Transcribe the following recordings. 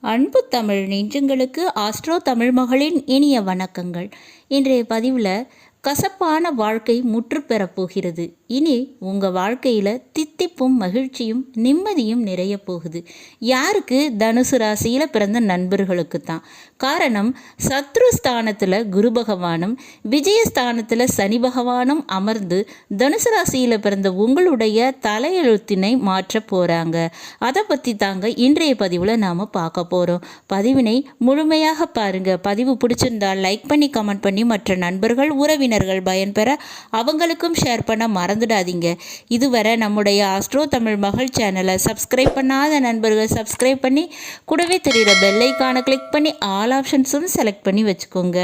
அன்பு தமிழ் நெஞ்சங்களுக்கு ஆஸ்ட்ரோ தமிழ் மகளின் இனிய வணக்கங்கள். இன்றைய பதிவில் கசப்பான வாழ்க்கை முற்று பெறப் போகிறது. இனி உங்கள் வாழ்க்கையில் தித்திப்பும் மகிழ்ச்சியும் நிம்மதியும் நிறைய போகுது. யாருக்கு தனுசு ராசியில் பிறந்த நண்பர்களுக்கு தான். காரணம் சத்ருஸ்தானத்தில் குரு பகவானும் விஜயஸ்தானத்தில் சனி பகவானும் அமர்ந்து தனுசு ராசியில் பிறந்த உங்களுடைய தலையெழுத்தினை மாற்ற போகிறாங்க அதை பற்றி தாங்க இன்றைய பதிவில் நாம் பார்க்க போகிறோம் பதிவினை முழுமையாக பாருங்கள் பதிவு பிடிச்சிருந்தால் லைக் பண்ணி கமெண்ட் பண்ணி மற்ற நண்பர்கள் உறவினர்கள் பயன்பெற அவங்களுக்கும் ஷேர் பண்ண மறந்துடாதீங்க. இதுவரை நம்முடைய ஆஸ்ட்ரோ தமிழ் மகள் சேனலை சப்ஸ்கிரைப் பண்ணாத நண்பர்கள் சப்ஸ்கிரைப் பண்ணி கூடவே தெரிகிற பெல்லைக்கான கிளிக் பண்ணி ஆல் ஆப்ஷன்ஸும் செலக்ட் பண்ணி வச்சுக்கோங்க.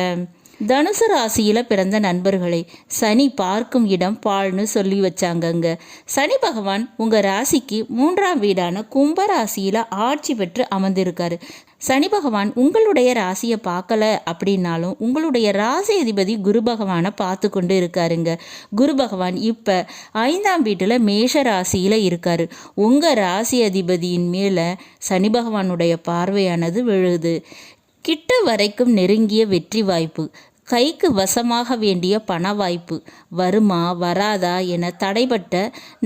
தனுசு ராசியில் பிறந்த நண்பர்களை சனி பார்க்கும் இடம் பால்னு சொல்லி வச்சாங்கங்க. சனி பகவான் உங்கள் ராசிக்கு மூன்றாம் வீடான கும்ப ராசியில் ஆட்சி பெற்று அமர்ந்திருக்காரு. சனி பகவான் உங்களுடைய ராசியை பார்க்கல அப்படின்னாலும் உங்களுடைய ராசி அதிபதி குரு பகவானை பார்த்து கொண்டு இருக்காருங்க. குரு பகவான் இப்போ ஐந்தாம் வீட்டில் மேஷ ராசியில் இருக்கார். உங்கள் ராசி அதிபதியின் மேலே சனி பகவானுடைய பார்வையானது விழுது. கிட்ட வரைக்கும் நெருங்கிய வெற்றி வாய்ப்பு. கைக்கு வசமாக வேண்டிய பண வாய்ப்பு வருமா வராதா என தடைபட்ட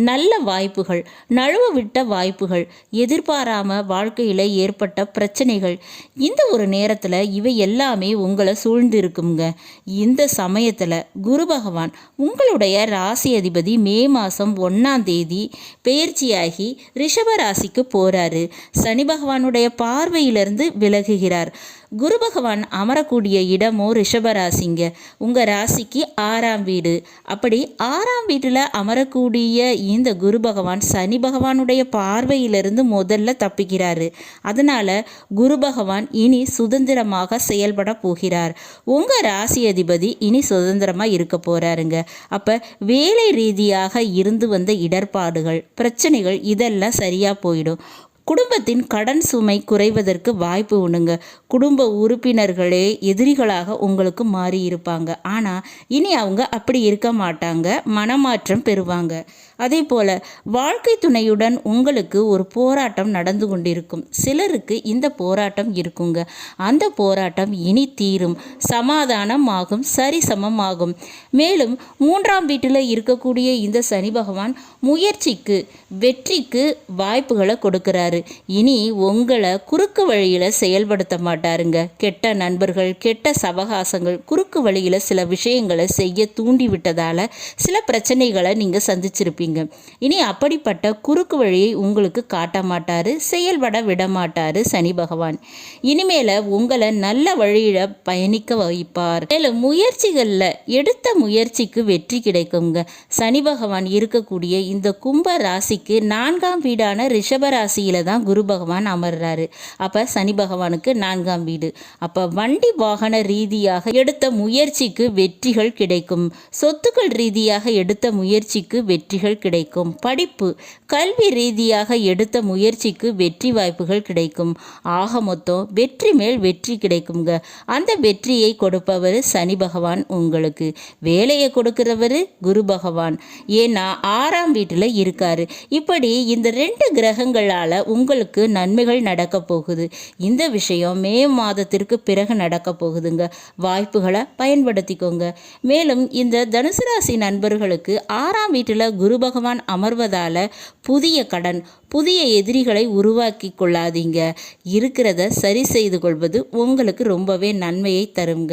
நல்ல வாய்ப்புகள் நழுவ விட்ட வாய்ப்புகள் எதிர்பாராம வாழ்க்கையில் ஏற்பட்ட பிரச்சனைகள் இந்த ஒரு நேரத்தில் இவை எல்லாமே உங்களை சூழ்ந்திருக்குங்க இந்த சமயத்தில் குரு பகவான் உங்களுடைய ராசி அதிபதி மே மாதம் ஒன்றாம் தேதி பயிற்சியாகி ரிஷப ராசிக்கு போகிறாரு சனி பகவானுடைய பார்வையிலிருந்து விலகுகிறார். குரு பகவான் அமரக்கூடிய இடமோ ரிஷபராசிங்க உங்கள் ராசிக்கு ஆறாம் வீடு. அப்படி ஆறாம் வீட்டில் அமரக்கூடிய இந்த குரு பகவான் சனி பகவானுடைய பார்வையிலிருந்து முதல்ல தப்பிக்கிறாரு. அதனால் குரு பகவான் இனி சுதந்திரமாக செயல்பட போகிறார். உங்கள் ராசி அதிபதி இனி சுதந்திரமாக இருக்க போகிறாருங்க அப்போ வேலை ரீதியாக இருந்து வந்த இடர்பாடுகள் பிரச்சனைகள் இதெல்லாம் சரியாக போயிடும். குடும்பத்தின் கடன் சுமை குறைவதற்கு வாய்ப்பு உண்டுங்க. குடும்ப உறுப்பினர்களே எதிரிகளாக உங்களுக்கு மாறி இருப்பாங்க. ஆனால் இனி அவங்க அப்படி இருக்க மாட்டாங்க. மனமாற்றம் பெறுவாங்க. அதே போல் வாழ்க்கை துணையுடன் உங்களுக்கு ஒரு போராட்டம் நடந்து கொண்டிருக்கும். சிலருக்கு இந்த போராட்டம் இருக்குங்க. அந்த போராட்டம் இனி தீரும். சமாதானம் ஆகும் சரிசமமாகும். மேலும் மூன்றாம் வீட்டில் இருக்கக்கூடிய இந்த சனி பகவான் முயற்சிக்கு வெற்றிக்கு வாய்ப்புகளை கொடுக்குறாரு. இனி உங்களை குறுக்கு வழியில் செயல்படுத்த மாட்டாருங்க. கெட்ட நண்பர்கள் கெட்ட சவகாசங்கள் குறுக்கு வழியில் சில விஷயங்களை செய்ய தூண்டி விட்டதால் சில பிரச்சனைகளை நீங்கள் சந்திச்சிருப்பீங்க. இனி அப்படிப்பட்ட குறுக்கு வழியை உங்களுக்கு காட்ட மாட்டார் செயல்பட விட மாட்டார் சனி பகவான். இனிமேல உங்களை நல்ல வழியில் பயணிக்க வைப்பார். மேலும் முயற்சிகளில் எடுத்த முயற்சிக்கு வெற்றி கிடைக்குங்க. சனி பகவான் இருக்கக்கூடிய இந்த கும்ப ராசிக்கு நான்காம் வீடான ரிஷப ராசியில தான் குரு பகவான் அமர்றாரு. அப்போ சனி பகவானுக்கு நான்காம் வீடு. அப்போ வண்டி வாகன ரீதியாக எடுத்த முயற்சிக்கு வெற்றிகள் கிடைக்கும். சொத்துக்கள் ரீதியாக எடுத்த முயற்சிக்கு வெற்றிகள் கிடைக்கும். படிப்பு கல்வி ரீதியாக எடுத்த முயற்சிக்கு வெற்றி வாய்ப்புகள் கிடைக்கும். ஆக மொத்தம் வெற்றி மேல் வெற்றி கிடைக்குங்க அந்த வெற்றியை கொடுப்பவர் சனி பகவான் உங்களுக்கு. வேலையை கொடுக்கிறவர் குரு பகவான். ஏன்னா ஆறாம் வீட்டில் இருக்காரு. இப்படி இந்த ரெண்டு கிரகங்களால் உங்களுக்கு நன்மைகள் நடக்க போகுது. இந்த விஷயம் மே மாதத்திற்கு பிறகு நடக்க போகுதுங்க. வாய்ப்புகளை பயன்படுத்திக்கோங்க. மேலும் இந்த தனுசு ராசி நண்பர்களுக்கு ஆறாம் வீட்டில் குரு பகவான் அமர்வதால் புதிய கடன் புதிய எதிரிகளை உருவாக்கி கொள்ளாதீங்க. இருக்கிறத சரி செய்து கொள்வது உங்களுக்கு ரொம்பவே நன்மையை தருங்க.